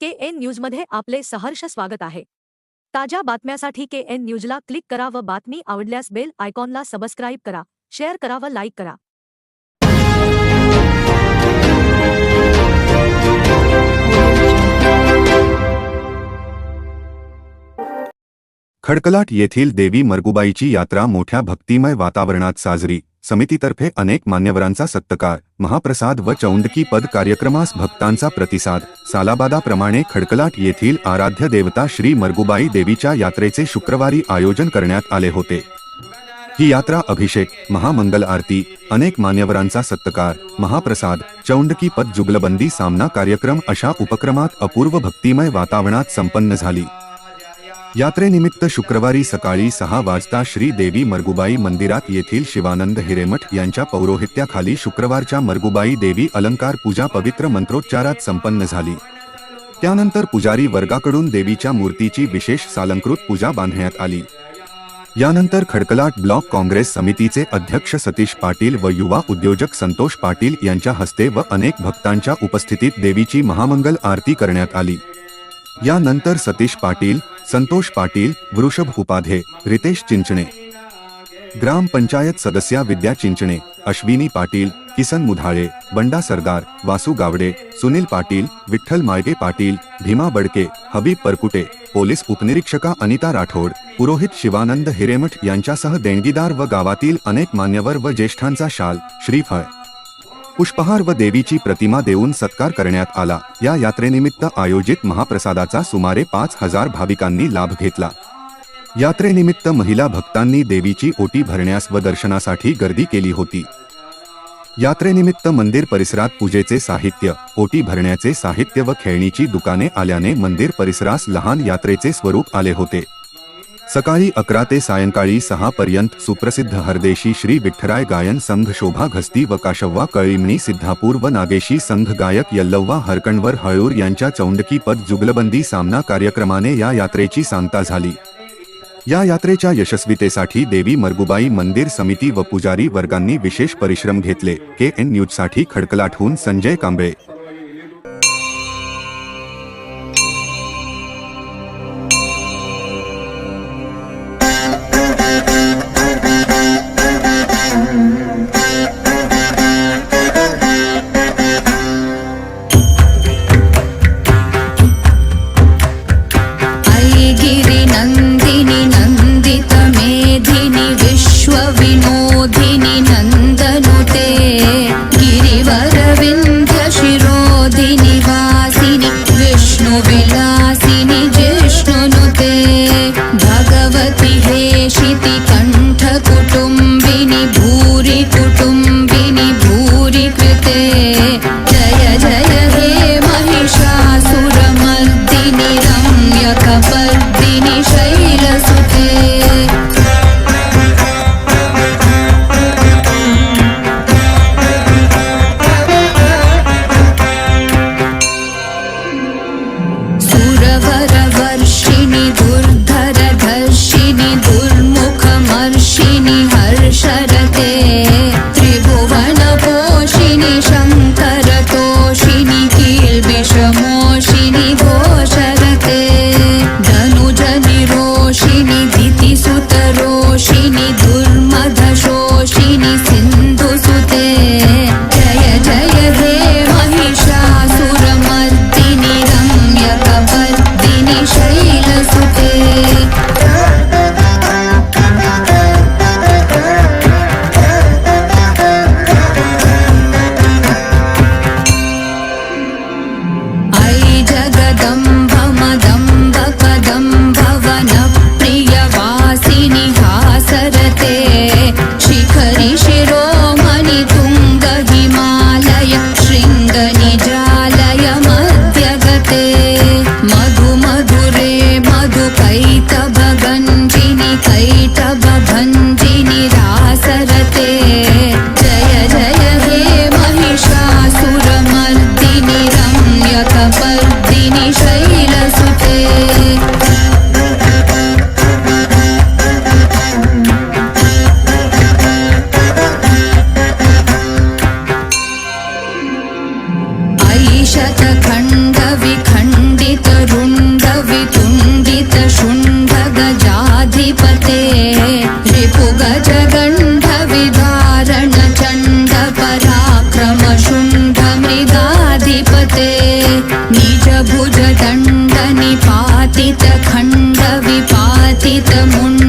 के N न्यूजमध्ये आपले सहर्ष स्वागत आहे. ताज्या बातम्यासाठी के एन न्यूजला क्लिक करा व बातमी आवडल्यास बेल आयकॉनला सबस्क्राईब करा, शेअर करा व लाईक करा. खडकलाट येथील देवी मरगुबाईची यात्रा मोठ्या भक्तिमय वातावरणात साजरी. समितीतर्फे अनेक मान्यवरांचा सत्कार, महाप्रसाद व चौंडकी पद कार्यक्रमास भक्तांचा प्रतिसाद. सालाबादाप्रमाणे खडकलाट येथील आराध्य देवता श्री मरगुबाई देवीच्या यात्रेचे शुक्रवारी आयोजन करण्यात आले होते. ही यात्रा अभिषेक, महामंगल आरती, अनेक मान्यवरांचा सत्कार, महाप्रसाद, चौंडकी पद जुगलबंदी सामना कार्यक्रम अशा उपक्रमात अपूर्व भक्तिमय वातावरणात संपन्न झाली. यात्रेनिमित्त शुक्रवारी सकाळी सहा वाजता श्री देवी मरगुबाई मंदिरात येथील शिवानंद हिरेमठ यांच्या पौरोहित्याखाली शुक्रवारच्या मरगुबाई देवी अलंकार पूजा पवित्र मंत्रोच्चारात संपन्न झाली. त्यानंतर पुजारी वर्गाकडून देवीच्या मूर्तीची विशेष सालंकृत पूजा बांधण्यात आली. यानंतर खडकलाट ब्लॉक काँग्रेस समितीचे अध्यक्ष सतीश पाटील व युवा उद्योजक संतोष पाटील यांच्या हस्ते व अनेक भक्तांच्या उपस्थितीत देवीची महामंगल आरती करण्यात आली. यानंतर सतीश पाटील संतोष पाटील वृषभ उपाधे रितेश चिंचणे. ग्रामपंचायत सदस्या विद्या चिंचणे अश्विनी पाटील किसन मुधाळे बंडा सरदार वासू गावडे सुनील पाटील विठ्ठल माळगे पाटील भीमा बडके हबीब परकुटे पोलीस उपनिरीक्षका अनिता राठोड पुरोहित शिवानंद हिरेमठ यांच्यासह देणगीदार व गावातील अनेक मान्यवर व ज्येष्ठांचा शाल श्रीफळ. पुष्पहार व देवीची प्रतिमा देऊन सत्कार करण्यात आला. या यात्रेनिमित्त आयोजित महाप्रसादाचा सुमारे पाच हजार भाविकांनी लाभ घेतला. यात्रेनिमित्त महिला भक्तांनी देवीची ओटी भरण्यास व दर्शनासाठी गर्दी केली होती. यात्रेनिमित्त मंदिर परिसरात पूजेचे साहित्य ओटी भरण्याचे साहित्य व खेळणीची दुकाने आल्याने मंदिर परिसरास लहान यात्रेचे स्वरूप आले होते. सकाळी अकरा ते सायंकाळी सहा पर्यंत सुप्रसिद्ध हरदेशी श्री विठ्ठराय गायन संघ शोभा घस्ती व काशव्वा कळिमणी सिद्धापूर व नागेशी संघ गायक यल्लव्वा हरकणवर हळूर यांच्या चौंडकी पद जुगलबंदी सामना कार्यक्रमाने या यात्रेची सांगता झाली. या यात्रेच्या यशस्वीतेसाठी देवी मरगुबाई मंदिर समिती व पुजारी वर्गांनी विशेष परिश्रम घेतले. के एन न्यूजसाठी खडकलाटहून संजय कांबळे. कैटभञ्जिनि কেমন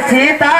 necessita